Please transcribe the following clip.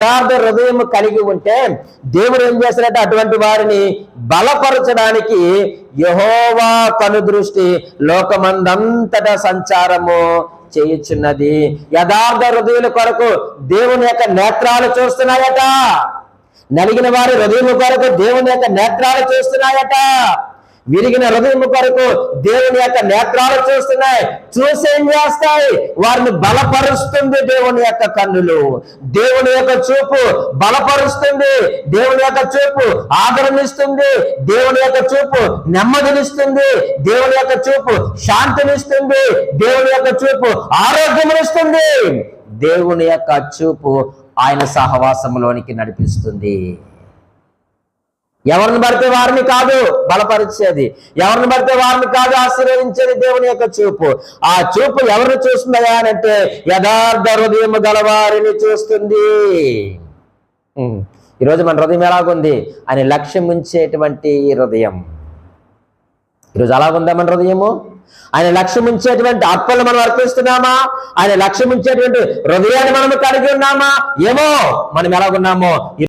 యథార్థ హృదయం కలిగి ఉంటే దేవుడు ఏం చేస్తాడంటే అటువంటి వారిని బలపరచడానికి యహోవా కనుదృష్టి లోకమందంతటా సంచారము చేయుచున్నది. యథార్థ హృదయుల కొరకు దేవుని యొక్క నేత్రాలు చూస్తున్నాయట. నలిగిన వారి హృదయం కొరకు దేవుని యొక్క నేత్రాలు చూస్తున్నాయట. విరిగిన హృదయం కొరకు దేవుని యొక్క నేత్రాలు చూస్తున్నాయి. చూసి ఏం చేస్తాయి? వారిని బలపరుస్తుంది దేవుని యొక్క కన్నులు. దేవుని యొక్క చూపు బలపరుస్తుంది. దేవుని యొక్క చూపు ఆదరణిస్తుంది. దేవుని యొక్క చూపు నెమ్మదినిస్తుంది. దేవుని యొక్క చూపు శాంతినిస్తుంది. దేవుని యొక్క చూపు ఆరోగ్యమునిస్తుంది. దేవుని యొక్క చూపు ఆయన సహవాసంలోనికి నడిపిస్తుంది. ఎవరిని పడితే వారిని కాదు బలపరిచేది. ఎవరిని పడితే వారిని కాదు ఆశీర్వదించేది దేవుని యొక్క చూపు. ఆ చూపు ఎవరిని చూస్తుందా అని అంటే యథార్థ హృదయం గలవారిని చూస్తుంది. ఈరోజు మన హృదయం ఎలాగుంది? ఆయన లక్ష్యం ఉంచేటువంటి హృదయం. ఈరోజు అలాగుందా మన హృదయము? ఆయన లక్ష్యం ఉంచేటువంటి అర్పణలు మనం అర్పిస్తున్నామా? ఆయన లక్ష్యం ఉంచేటువంటి హృదయాన్ని మనం కలిగి ఉన్నామా? ఏమో మనం ఎలాగున్నామో